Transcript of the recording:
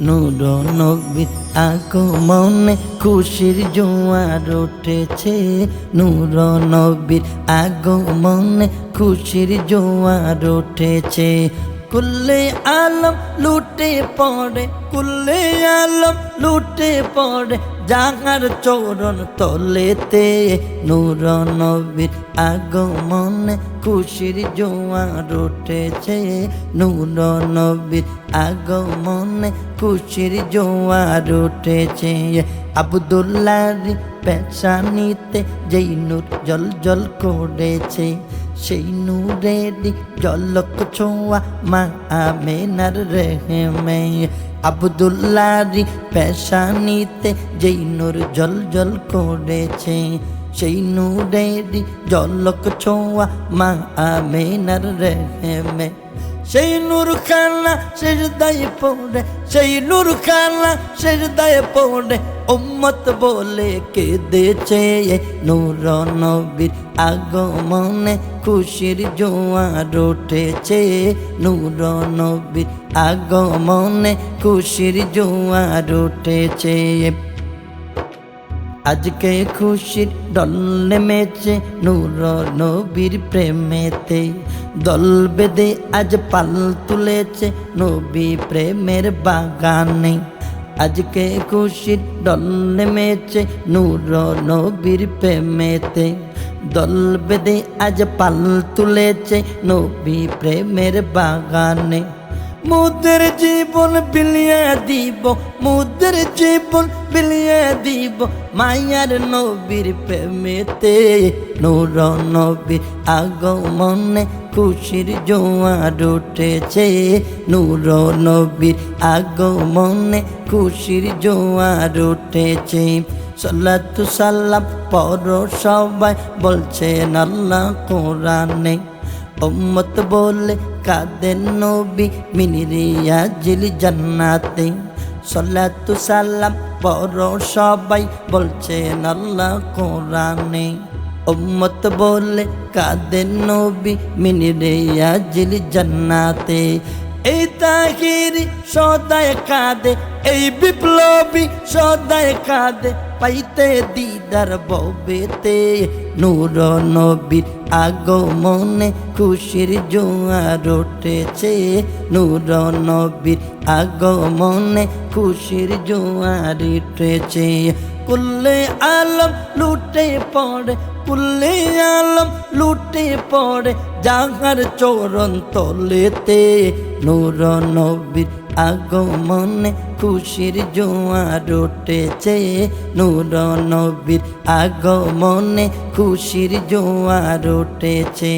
নূর নবীর আগমনে খুশির জোয়ার উঠেছে। নূর নবীর আগমনে খুশির জোয়ার উঠেছে। কুল্লে আলম লুটে পড়ে, কুল্লে আলম লুটে পড়ে জাগার চরণ তলেতে নূর নবীর আগমনে খুশির জোয়ার উঠেছে। নূর নবীর আগমনে খুশির জোয়ার উঠেছে। আবদুল্লারি পেশানিতে যেই নূর জল জল করেছে। সেই নূরেরই জলক ছোঁয়া মা আমেনার রেহেমে। আবদুল্লারি পেশানিতে যেই নূর জল জল করেছে, সেই নূরেরই জলক ছোঁয়া মা আমেনার রেহেমে। সেই নূর খানা শেষ দায়ে পড়ে, সেই নূর খানা শেষ দায়ে পড়ে উম্মত বলে কেঁদেছে নূর নবীর আগমনে। খুশির জোয়ার উঠেছে নূর নবীর আগমনে। খুশির জোয়ার উঠেছে আজকে খুশির দল নেমেছে নূর নবীর প্রেমেতে। দল বেঁধে আজ পাল তুলেছে নবী প্রেমের বাগানে। আজকে খুশির দল নেমেছে নূর নবীর প্রেমেতে। দল বেদে আজ পাল তুলেছে নবী প্রেমের বাগানে। মুদের জীবন বিলিয়ে দিব, মুদের জীবন বিলিয়ে দিব। মায়ার নবীর প্রেমেতে নূর নবীর আগমনে খুশির জোয়ার উঠেছে। নূর নবীর আগমনে খুশির জোয়ার উঠেছে। সাল্লাতু সাল্লাম পর সবাই বলছেন, আল্লাহ কোরআনে উম্মত বলে কাদের নবী মিনিরিয়া জিল জান্নাতে। সল্লাতু সালাম পর সবাই বলছেন আল্লাহ কোরআনে। উম্মত বলে কাদের নবী মিনিরিয়া জিল জান্নাতে। এই তাহিরি সদায় কাঁদে, এই বিপ্লবী সদায় কাঁদে। পাইতে দিদার ববেতে নূর নবীর আগমনে খুশির জোয়ার উঠেছে। নূর নবীর আগমনে খুশির জোয়ার উঠেছে। কুল্লে আলম লুটে পড়ে কুল্লে আলম লুটে পড়ে যাহার চরণ তলেতে। নূর নবীর আগমনে খুশির জোয়ার উঠেছে। নূর নবীর আগমনে খুশির জোয়ার উঠেছে।